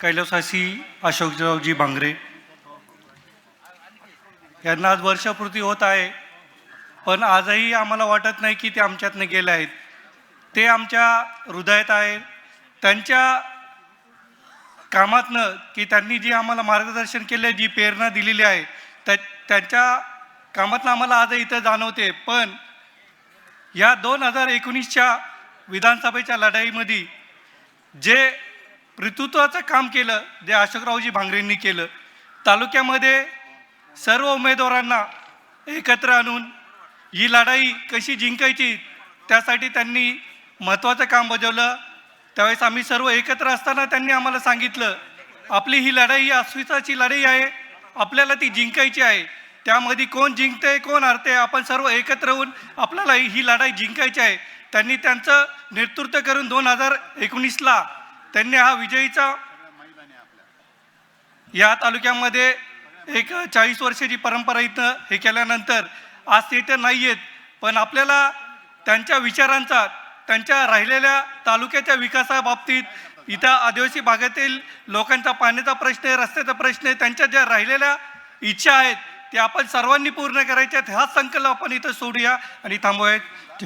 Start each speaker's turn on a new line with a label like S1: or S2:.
S1: कैलासवासी अशोकरावजी भांगरे यांना आज वर्षपूर्ती होत आहे पण आजही आम्हाला वाटत नाही की ते आमच्यातनं गेले आहेत. ते आमच्या हृदयात आहे. त्यांच्या कामातनं की त्यांनी जी आम्हाला मार्गदर्शन केले जी प्रेरणा दिलेली आहे त्या त्यांच्या कामातनं आम्हाला आज इथं जाणवते. पण या दोन हजार एकोणीसच्या विधानसभेच्या लढाईमध्ये जे नेतृत्वाचं काम केलं जे अशोकरावजी भांगरेंनी केलं. तालुक्यामध्ये सर्व उमेदवारांना एकत्र आणून ही लढाई कशी जिंकायची त्यासाठी त्यांनी महत्त्वाचं काम बजावलं. त्यावेळेस आम्ही सर्व एकत्र असताना त्यांनी आम्हाला सांगितलं आपली ही लढाई ही अस्विताची लढाई आहे आपल्याला ती जिंकायची आहे. त्यामध्ये कोण जिंकते कोण हरते आपण सर्व एकत्र होऊन आपल्याला ही लढाई जिंकायची आहे. त्यांनी त्यांचं नेतृत्व करून दोन हजार एकोणीसला त्यांनी हा विजयीचा या तालुक्यामध्ये एक चाळीस वर्षाची परंपरा इथं हे केल्यानंतर आज ते इथं नाही आहेत पण आपल्याला त्यांच्या विचारांचा त्यांच्या राहिलेल्या तालुक्याच्या विकासाबाबतीत इथं आदिवासी भागातील लोकांचा पाण्याचा प्रश्न आहे रस्त्याचा प्रश्न आहे त्यांच्या ज्या राहिलेल्या इच्छा आहेत ते आपण सर्वांनी पूर्ण करायच्या आहेत हा संकल्प आपण इथं सोडूया आणि थांबूयात.